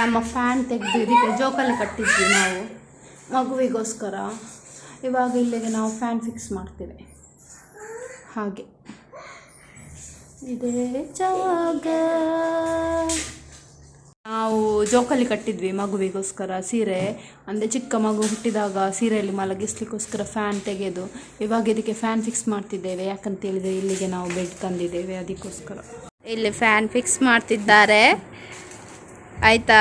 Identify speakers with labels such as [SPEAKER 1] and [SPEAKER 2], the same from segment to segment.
[SPEAKER 1] ನಮ್ಮ ಫ್ಯಾನ್ ತೆಗೆದು ಇದಕ್ಕೆ ಜೋಕಲ್ಲಿ ಕಟ್ಟಿದ್ವಿ ನಾವು. ಮಗುವಿಗೋಸ್ಕರ. ಇವಾಗ ಇಲ್ಲಿಗೆ ನಾವು ಫ್ಯಾನ್ ಫಿಕ್ಸ್ ಮಾಡ್ತೇವೆ. ಹಾಗೆ. ಇದೇ ಜಾಗ. ನಾವು ಜೋಕಲ್ಲಿ ಕಟ್ಟಿದ್ವಿ ಮಗುವಿಗೋಸ್ಕರ ಸೀರೆ. ಅಂದರೆ ಚಿಕ್ಕ ಮಗು ಹುಟ್ಟಿದಾಗ ಸೀರೆಯಲ್ಲಿ ಮಲಗಿಸ್ಲಿಕ್ಕೋಸ್ಕರ ಫ್ಯಾನ್ ತೆಗೆದು. ಇವಾಗ ಇದಕ್ಕೆ ಫ್ಯಾನ್ ಫಿಕ್ಸ್ ಮಾಡ್ತಿದ್ದೇವೆ. ಯಾಕಂತ ಹೇಳಿದ್ರೆ ಇಲ್ಲಿಗೆ ನಾವು ಬೆಡ್ ತಂದಿದ್ದೇವೆ ಅದಕ್ಕೋಸ್ಕರ. ಇಲ್ಲಿ ಫ್ಯಾನ್ ಫಿಕ್ಸ್ ಮಾಡ್ತಿದ್ದಾರೆ. ಆಯ್ತಾ?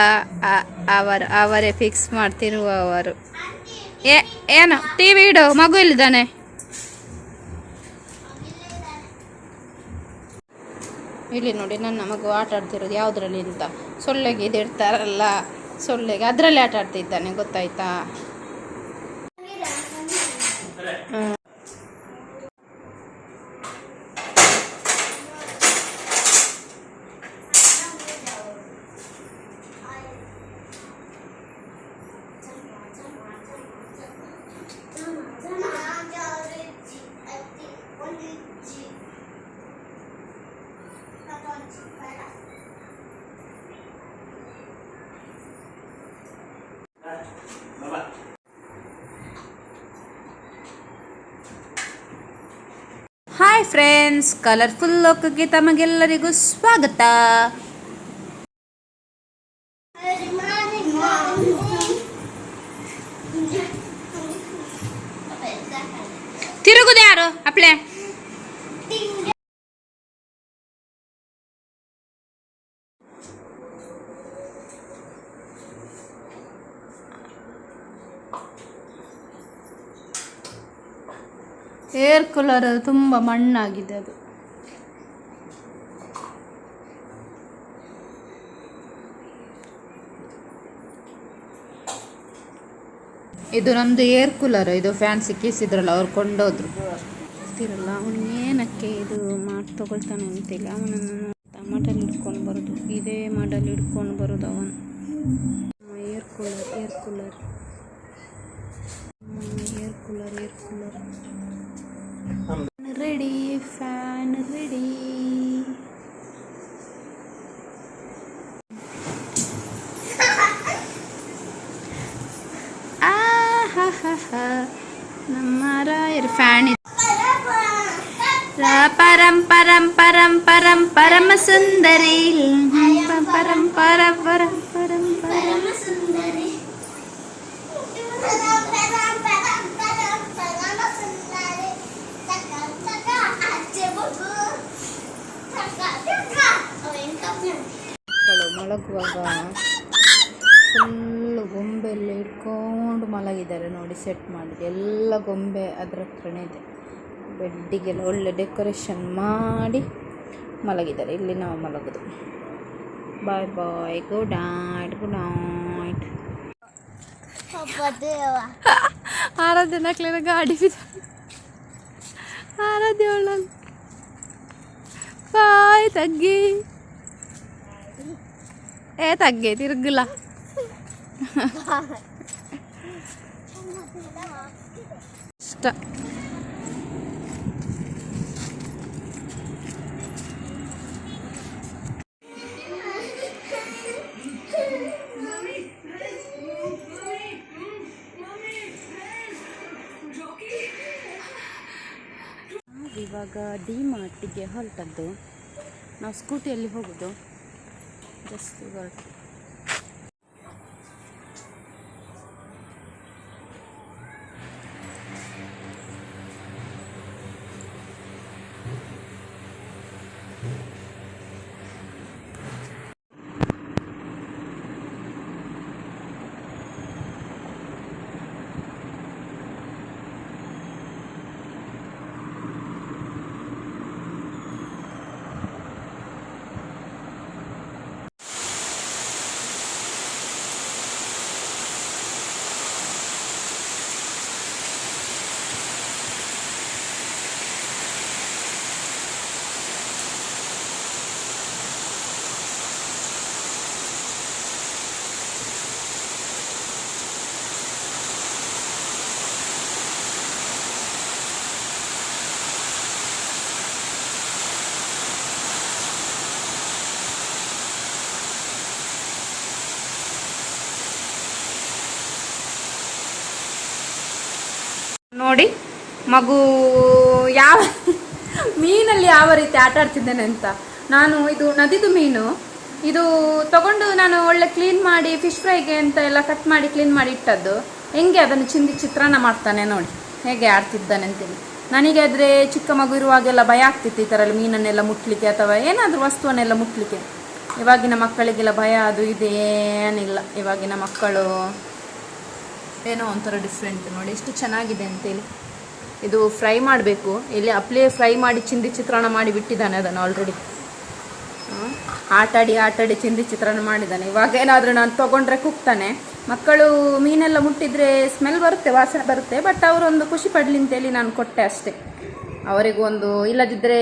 [SPEAKER 1] ಅವರು, ಅವರೇ ಫಿಕ್ಸ್ ಮಾಡ್ತಿರುವವರು ಏ, ಏನು? ಟಿ ವಿ ಇಡು, ಮಗು ಇಲ್ಲಿದ್ದಾನೆ ಇಲ್ಲಿ ನೋಡಿ, ನನ್ನ ಮಗು ಆಟ ಆಡ್ತಿರೋದು ಯಾವುದ್ರಲ್ಲಿ ಅಂತ. ಸೊಳ್ಳೆಗೆ ಇದಿಡ್ತಾರಲ್ಲ ಸೊಳ್ಳೆಗೆ, ಅದರಲ್ಲಿ ಆಟ ಆಡ್ತಿದ್ದಾನೆ, ಗೊತ್ತಾಯ್ತಾ? ಹಾಯ್ ಫ್ರೆಂಡ್ಸ್ ಕಲರ್ಫುಲ್ ಲೋಕಕ್ಕೆ ತಮಗೆಲ್ಲರಿಗೂ ಸ್ವಾಗತ. ತಿರುಗುದು ಯಾರು? ಅಪ್ಲೆ ಏರ್ ಕೂಲರ್ ತುಂಬ ಮಣ್ಣಾಗಿದೆ ಅದು. ಇದು ನಮ್ಮದು ಏರ್ ಕೂಲರ್ ಇದು ಫ್ಯಾನ್ ಸಿಕ್ಕಿಸಿದ್ರಲ್ಲ ಅವ್ರು ಕೊಂಡೋದ್ರು. ಗೊತ್ತಿರಲ್ಲ ಅವನು ಏನಕ್ಕೆ ಇದು ಮಾಡಿ, ತಗೊಳ್ತಾನೆ ಅಂತಿಲ್ಲ. ಅವನನ್ನು ಟಮಾಟಲ್ಲಿ ಇಟ್ಕೊಂಡು ಬರೋದು. ಇದೇ ಮಾಡಲ್ ಇಟ್ಕೊಂಡು ಬರೋದು ಅವನು. Air cooler air cooler ರಾಯರ್ ಫ್ಯಾನ್ ಪರಂ ಪರಂ ಪರಂ ಪರಂ ಪರಮ ಸುಂದರಿ ಪರಂ ಪರ ಪರಂ ಪರಂ ಪರಂ ಮಕ್ಕಳು ಮಲಗುವಾಗ ಫುಲ್ಲು ಗೊಂಬೆಲ್ಲ ಇಟ್ಕೊಂಡು ಮಲಗಿದ್ದಾರೆ ನೋಡಿ ಸೆಟ್ ಮಾಡಿದೆ ಎಲ್ಲ ಗೊಂಬೆ ಅದರ ಹತ್ರನೇ ಇದೆ ಬೆಡ್ಡಿಗೆಲ್ಲ ಒಳ್ಳೆ ಡೆಕೋರೇಷನ್ ಮಾಡಿ ಮಲಗಿದ್ದಾರೆ ಇಲ್ಲಿ ನಾವು ಮಲಗೋದು bye bye good night good night Aradhya ನಕ್ಲಿನ ಗಾಡಿ ಆರಾಧ್ಯ ಒಳ್ಳಲ್ಲಿ ಬಾಯ್ ತಗ್ಗಿ ഏ തഗ്ഗേ തിരുഗില്ല ಇಷ್ಟ. ಇವಾಗ ಡಿ ಮಾರ್ಟಿಗೆ ಹೊರಟದ್ದು. ನಾವು ಸ್ಕೂಟಿಯಲ್ಲಿ ಹೋಗೋದು. ಜಸ್ಟ್ ಹೊರಟು ನೋಡಿ ಮಗು ಯಾವ ಮೀನಲ್ಲಿ ಯಾವ ರೀತಿ ಆಟ ಆಡ್ತಿದ್ದೇನೆ ಅಂತ. ನಾನು ಇದು ನದಿದು ಮೀನು. ಇದು ತಗೊಂಡು ನಾನು ಒಳ್ಳೆ ಕ್ಲೀನ್ ಮಾಡಿ ಫಿಶ್ ಫ್ರೈಗೆ ಅಂತ ಎಲ್ಲ ಕಟ್ ಮಾಡಿ ಕ್ಲೀನ್ ಮಾಡಿ ಇಟ್ಟದ್ದು. ಹೆಂಗೆ ಅದನ್ನು ಚಿಂದಿ ಚಿತ್ರಾನ್ನ ಮಾಡ್ತಾನೆ ನೋಡಿ. ಹೇಗೆ ಆಡ್ತಿದ್ದಾನೆ ಅಂತೇಳಿ ನನಗೆ ಆದರೆ ಚಿಕ್ಕ ಮಗು ಇರುವಾಗೆಲ್ಲ ಭಯ ಆಗ್ತಿತ್ತು ಈ ಥರ ಮೀನನ್ನೆಲ್ಲ ಮುಟ್ಲಿಕ್ಕೆ ಅಥವಾ ಏನಾದರೂ ವಸ್ತುವನ್ನೆಲ್ಲ ಮುಟ್ಲಿಕ್ಕೆ. ಇವಾಗಿನ ಮಕ್ಕಳಿಗೆಲ್ಲ ಭಯ ಅದು ಇದೇನಿಲ್ಲ ಇವಾಗಿನ ಮಕ್ಕಳು ಏನೋ ಒಂಥರ ಡಿಫ್ರೆಂಟ್ ನೋಡಿ ಎಷ್ಟು ಚೆನ್ನಾಗಿದೆ ಅಂತೇಳಿ. ಇದು ಫ್ರೈ ಮಾಡಬೇಕು. ಇಲ್ಲಿ ಅಪ್ಲೇ ಫ್ರೈ ಮಾಡಿ ಚಿಂದಿ ಚಿತ್ರಾನ್ನ ಮಾಡಿ ಬಿಟ್ಟಿದ್ದಾನೆ ಅದನ್ನು ಆಲ್ರೆಡಿ ಆಟಾಡಿ ಆಟಾಡಿ ಚಿಂದಿ ಚಿತ್ರಾನ್ನ ಮಾಡಿದ್ದಾನೆ. ಇವಾಗ ಏನಾದರೂ ನಾನು ತೊಗೊಂಡ್ರೆ ಕುಗ್ತಾನೆ ಮಕ್ಕಳು ಮೀನೆಲ್ಲ ಮುಟ್ಟಿದ್ರೆ ಸ್ಮೆಲ್ ಬರುತ್ತೆ, ವಾಸನೆ ಬರುತ್ತೆ ಬಟ್ ಅವರೊಂದು ಖುಷಿ ಪಡಲಿ ಅಂತೇಳಿ ನಾನು ಕೊಟ್ಟೆ ಅಷ್ಟೇ. ಅವರಿಗೂ ಒಂದು ಇಲ್ಲದಿದ್ದರೆ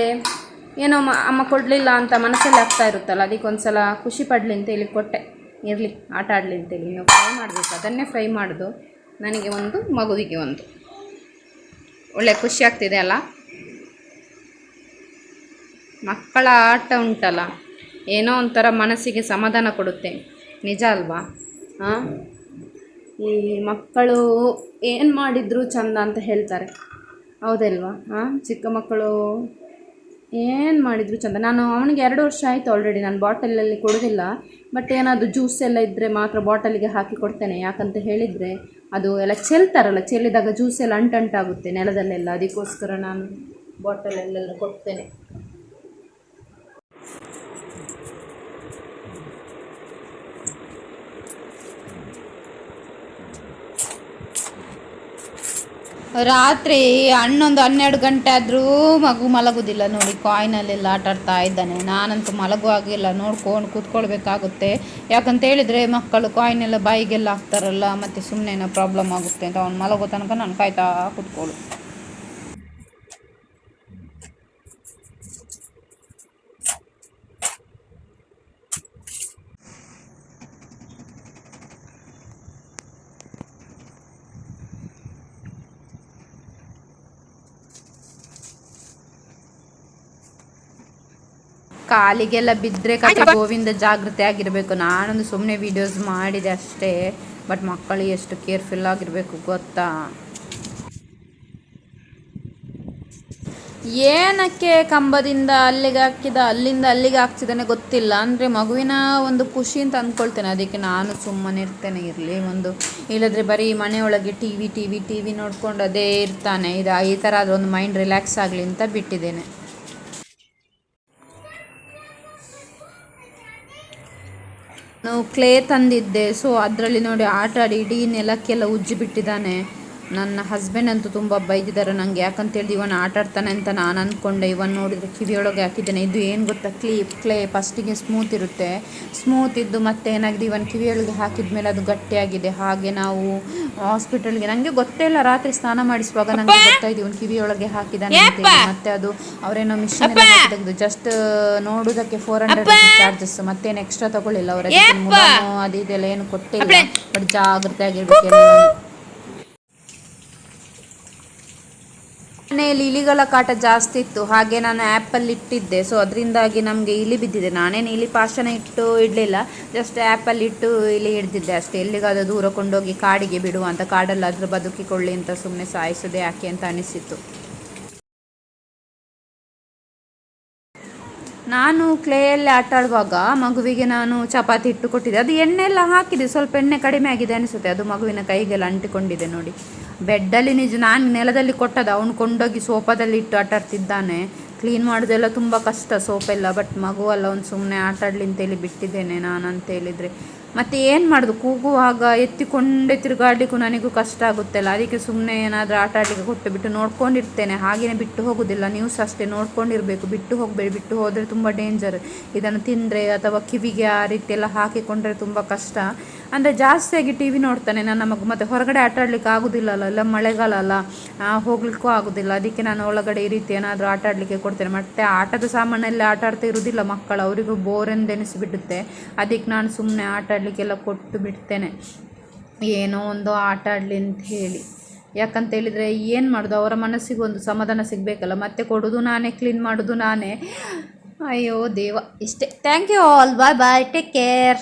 [SPEAKER 1] ಏನೋ ಅಮ್ಮ ಕೊಡಲಿಲ್ಲ ಅಂತ ಮನಸ್ಸಲ್ಲಿ ಆಗ್ತಾ ಇರುತ್ತಲ್ಲ ಅದಕ್ಕೊಂದು ಸಲ ಖುಷಿ ಪಡಲಿ ಅಂತೇಳಿ ಕೊಟ್ಟೆ. ಇರಲಿ, ಆಟ ಆಡಲಿ ಅಂತೇಳಿ. ಇನ್ನು ಫ್ರೈ ಮಾಡಬೇಕು, ಅದನ್ನೇ ಫ್ರೈ ಮಾಡೋದು. ನನಗೆ ಒಂದು, ಮಗುವಿಗೆ ಒಂದು. ಒಳ್ಳೆ ಖುಷಿ ಆಗ್ತಿದೆ ಅಲ್ಲ? ಮಕ್ಕಳ ಆಟ ಉಂಟಲ್ಲ, ಏನೋ ಒಂಥರ ಮನಸ್ಸಿಗೆ ಸಮಾಧಾನ ಕೊಡುತ್ತೆ. ನಿಜ ಅಲ್ವಾ? ಹಾಂ ಈ ಮಕ್ಕಳು ಏನು ಮಾಡಿದ್ರು ಚಂದ ಅಂತ ಹೇಳ್ತಾರೆ. ಹೌದಲ್ವಾ? ಹಾಂ ಚಿಕ್ಕ ಮಕ್ಕಳು ಏನು ಮಾಡಿದ್ರು ಚಂದ? ನಾನು ಅವನಿಗೆ ಎರಡು ವರ್ಷ ಆಯಿತು ಆಲ್ರೆಡಿ ನಾನು ಬಾಟಲಲ್ಲಿ ಕೊಡೋದಿಲ್ಲ ಬಟ್ ಏನಾದರೂ ಜ್ಯೂಸ್ ಎಲ್ಲ ಇದ್ದರೆ ಮಾತ್ರ ಬಾಟಲಿಗೆ ಹಾಕಿ ಕೊಡ್ತೇನೆ, ಯಾಕಂತ ಹೇಳಿದರೆ ಅದು ಎಲ್ಲ ಚೆಲ್ತಾರಲ್ಲ, ಚೆಲ್ಲಿದಾಗ ಜ್ಯೂಸ್ ಎಲ್ಲ ಅಂಟಂಟಾಗುತ್ತೆ ನೆಲದಲ್ಲೆಲ್ಲ, ಅದಕ್ಕೋಸ್ಕರ ನಾನು ಬಾಟಲಲ್ಲೆಲ್ಲ ಕೊಡ್ತೇನೆ. ರಾತ್ರಿ ಹನ್ನೊಂದು ಹನ್ನೆರಡು ಗಂಟೆ ಆದರೂ ಮಗು ಮಲಗುದಿಲ್ಲ ನೋಡಿ, ಕಾಯಿನಲ್ಲೆಲ್ಲ ಆಟ ಆಡ್ತಾ ಇದ್ದಾನೆ. ನಾನಂತೂ ಮಲಗುವಾಗಿಲ್ಲ ನೋಡ್ಕೊಂಡು ಕೂತ್ಕೊಳ್ಬೇಕಾಗುತ್ತೆ. ಯಾಕಂತ ಹೇಳಿದರೆ ಮಕ್ಕಳು ಕಾಯಿನೆಲ್ಲ ಬಾಯಿಗೆಲ್ಲ ಹಾಕ್ತಾರಲ್ಲ, ಮತ್ತು ಸುಮ್ಮನೆ ಪ್ರಾಬ್ಲಮ್ ಆಗುತ್ತೆ ಅಂತ ಅವ್ನು ಮಲಗೋ ತನಕ ನಾನು ಕಾಯ್ತಾ ಕೂತ್ಕೊಳ್ಳು ಕಾಲಿಗೆಲ್ಲ ಬಿದ್ದರೆ ಕತೆ ಗೋವಿಂದ ಜಾಗೃತಿ ಆಗಿರಬೇಕು. ನಾನೊಂದು ಸುಮ್ಮನೆ ವೀಡಿಯೋಸ್ ಮಾಡಿದೆ ಅಷ್ಟೇ. ಬಟ್ ಮಕ್ಕಳು ಎಷ್ಟು ಕೇರ್ಫುಲ್ ಆಗಿರಬೇಕು ಗೊತ್ತಾ? ಏನಕ್ಕೆ ಕಂಬದಿಂದ ಅಲ್ಲಿಗೆ ಹಾಕಿದ ಅಲ್ಲಿಂದ ಅಲ್ಲಿಗೆ ಹಾಕ್ಸಿದಾನೆ ಗೊತ್ತಿಲ್ಲ. ಅಂದರೆ ಮಗುವಿನ ಒಂದು ಖುಷಿ ಅಂತ ಅಂದ್ಕೊಳ್ತೇನೆ ಅದಕ್ಕೆ ನಾನು ಸುಮ್ಮನೆ ಇರ್ತೇನೆ. ಇರಲಿ ಒಂದು ಇಲ್ಲದ್ರೆ ಬರೀ ಮನೆಯೊಳಗೆ T V T V T V ನೋಡ್ಕೊಂಡು ಅದೇ ಇರ್ತಾನೆ. ಇದು ಈ ಥರ ಅದೊಂದು ಒಂದು ಮೈಂಡ್ ರಿಲ್ಯಾಕ್ಸ್ ಆಗಲಿ ಅಂತ ಬಿಟ್ಟಿದ್ದೇನೆ. ಕ್ಲೇ ತಂದಿದ್ದೆ. ಸೊ ಅದರಲ್ಲಿ ನೋಡಿ ಆಟ ಆಡಿ ಇಡೀ ನೆಲಕ್ಕೆಲ್ಲ ಉಜ್ಜಿ ಬಿಟ್ಟಿದ್ದಾನೆ ನನ್ನ ಹಸ್ಬೆಂಡ್ ಅಂತೂ ತುಂಬ ಬೈದಿದ್ದಾರೆ. ನನಗೆ ಯಾಕಂತೇಳಿ ಇವನು ಆಟ ಆಡ್ತಾನೆ ಅಂತ ನಾನು ಅಂದ್ಕೊಂಡೆ ಇವನು ನೋಡಿದರೆ ಕಿವಿಯೊಳಗೆ ಹಾಕಿದ್ದಾನೆ. ಇದು ಏನು ಗೊತ್ತಾ? ಕ್ಲೀಪ್ ಕ್ಲೇ ಫಸ್ಟಿಗೆ ಸ್ಮೂತ್ ಇರುತ್ತೆ. ಸ್ಮೂತ್ ಇದ್ದು ಮತ್ತೆ ಏನಾಗಿದೆ? ಇವನ್ ಕಿವಿಯೊಳಗೆ ಹಾಕಿದ ಮೇಲೆ ಅದು ಗಟ್ಟಿಯಾಗಿದೆ. ಹಾಗೆ ನಾವು ಹಾಸ್ಪಿಟಲ್ಗೆ ನನಗೆ ಗೊತ್ತೇ ಇಲ್ಲ. ರಾತ್ರಿ ಸ್ನಾನ ಮಾಡಿಸುವಾಗ ನನಗೆ ಗೊತ್ತಾಯ್ತು ಇವನು ಕಿವಿಯೊಳಗೆ ಹಾಕಿದ್ದಾನೆ ಅಂತೇಳಿ ಮತ್ತೆ ಅದು ಅವರೇನೋ ಮಿಷನ್ ತೆಗೆದು ಜಸ್ಟ್ ನೋಡೋದಕ್ಕೆ ಫೋರ್ ಹಂಡ್ರೆಡ್ ಚಾರ್ಜಸ್ ಮತ್ತೇನು ಎಕ್ಸ್ಟ್ರಾ ತಗೊಳ್ಳಿಲ್ಲ ಅವರ. ಅದು ಇದೆಲ್ಲ ಏನು ಕೊಟ್ಟಿಲ್ಲ. ಬಟ್ ಜಾಗ್ರತೆ ಆಗಿರ್ಬೇಕು ಮನೆಯಲ್ಲಿ ಇಲಿಗಳ ಕಾಟ ಜಾಸ್ತಿ ಇತ್ತು. ಹಾಗೆ ನಾನು ಆ್ಯಪಲ್ಲಿ ಇಟ್ಟಿದ್ದೆ. ಸೊ ಅದರಿಂದಾಗಿ ನಮಗೆ ಇಲಿ ಬಿದ್ದಿದೆ. ನಾನೇನು ಇಲಿ ಪಾಶನ ಇಟ್ಟು ಇಡಲಿಲ್ಲ. ಜಸ್ಟ್ ಆ್ಯಪಲ್ಲಿ ಇಟ್ಟು ಇಲಿ ಹಿಡ್ದಿದ್ದೆ ಅಷ್ಟೇ. ಎಲ್ಲಿಗಾದರೂ ದೂರ ಕೊಂಡೋಗಿ ಕಾಡಿಗೆ ಬಿಡುವ ಅಂತ, ಕಾಡಲ್ಲಾದರೂ ಬದುಕಿಕೊಳ್ಳಿ ಅಂತ ಸುಮ್ಮನೆ ಸಾಯಿಸೋದೇ ಯಾಕೆ ಅಂತ ಅನಿಸಿತ್ತು. ನಾನು ಕ್ಲೇಯಲ್ಲಿ ಆಟ ಆಡುವಾಗ ಮಗುವಿಗೆ ನಾನು ಚಪಾತಿ ಇಟ್ಟು ಕೊಟ್ಟಿದ್ದೆ. ಅದು ಎಣ್ಣೆ ಎಲ್ಲ ಹಾಕಿದೆ. ಸ್ವಲ್ಪ ಎಣ್ಣೆ ಕಡಿಮೆ ಆಗಿದೆ ಅನಿಸುತ್ತೆ. ಅದು ಮಗುವಿನ ಕೈಗೆಲ್ಲ ಅಂಟಿಕೊಂಡಿದೆ ನೋಡಿ. ಬೆಡ್ಡಲ್ಲಿ ನಿಜ ನಾನು ನೆಲದಲ್ಲಿ ಕೊಟ್ಟದ ಅವನು ಕೊಂಡೋಗಿ ಸೋಫಾದಲ್ಲಿ ಇಟ್ಟು ಆಟಾಡ್ತಿದ್ದಾನೆ. ಕ್ಲೀನ್ ಮಾಡೋದೆಲ್ಲ ತುಂಬ ಕಷ್ಟ ಸೋಪೆಲ್ಲ ಬಟ್ ಮಗು ಅಲ್ಲ ಒಂದು ಸುಮ್ಮನೆ ಆಟ ಆಡಲಿ ಅಂತೇಳಿ ಬಿಟ್ಟಿದ್ದೇನೆ ನಾನು ಅಂತ ಹೇಳಿದರೆ ಮತ್ತು ಏನು ಮಾಡೋದು? ಕೂಗುವಾಗ ಎತ್ತಿಕೊಂಡೆ ತಿರುಗಾಡಲಿಕ್ಕೂ ನನಗೂ ಕಷ್ಟ ಆಗುತ್ತಲ್ಲ. ಅದಕ್ಕೆ ಸುಮ್ಮನೆ ಏನಾದರೂ ಆಟ ಆಡಲಿಕ್ಕೆ ಕೊಟ್ಟು ಬಿಟ್ಟು ನೋಡ್ಕೊಂಡಿರ್ತೇನೆ. ಹಾಗೆಯೇ ಬಿಟ್ಟು ಹೋಗೋದಿಲ್ಲ. ನ್ಯೂಸ್ ಅಷ್ಟೇ ನೋಡ್ಕೊಂಡಿರಬೇಕು. ಬಿಟ್ಟು ಹೋಗಬೇಡಿ, ಬಿಟ್ಟು ಹೋದರೆ ತುಂಬ ಡೇಂಜರ್ ಇದನ್ನು ತಿಂದರೆ ಅಥವಾ ಕಿವಿಗೆ ಆ ರೀತಿಯೆಲ್ಲ ಹಾಕಿಕೊಂಡ್ರೆ ತುಂಬ ಕಷ್ಟ. ಅಂದರೆ ಜಾಸ್ತಿಯಾಗಿ ಟಿ ವಿ ನೋಡ್ತಾನೆ ನನ್ನ ಮಗು ಮತ್ತು ಹೊರಗಡೆ ಆಟ ಆಡಲಿಕ್ಕೆ ಆಗೋದಿಲ್ಲಲ್ಲ ಇಲ್ಲ ಮಳೆಗಾಲ ಅಲ್ಲ ಹೋಗ್ಲಿಕ್ಕೂ ಆಗೋದಿಲ್ಲ. ಅದಕ್ಕೆ ನಾನು ಒಳಗಡೆ ಈ ರೀತಿ ಏನಾದರೂ ಆಟ ಆಡಲಿಕ್ಕೆ ಕೊಡ್ತೇನೆ. ಮತ್ತು ಆಟದ ಸಾಮಾನೆಲ್ಲ ಆಟ ಆಡ್ತಾ ಇರೋದಿಲ್ಲ ಮಕ್ಕಳು, ಅವರಿಗೂ ಬೋರ್ ಎಂದೆನಿಸಿಬಿಡುತ್ತೆ. ಅದಕ್ಕೆ ನಾನು ಸುಮ್ಮನೆ ಆಟ ಆಡಲಿಕ್ಕೆಲ್ಲ ಕೊಟ್ಟು ಬಿಡ್ತೇನೆ. ಏನೋ ಒಂದು ಆಟ ಆಡಲಿ ಅಂತ ಹೇಳಿ. ಯಾಕಂತ ಹೇಳಿದರೆ ಏನು ಮಾಡೋದು? ಅವರ ಮನಸ್ಸಿಗೆ ಒಂದು ಸಮಾಧಾನ ಸಿಗಬೇಕಲ್ಲ. ಮತ್ತೆ ಕೊಡೋದು ನಾನೇ ಕ್ಲೀನ್ ಮಾಡೋದು ನಾನೇ. ಅಯ್ಯೋ ದೇವ, ಇಷ್ಟೇ. Thank you all bye bye take care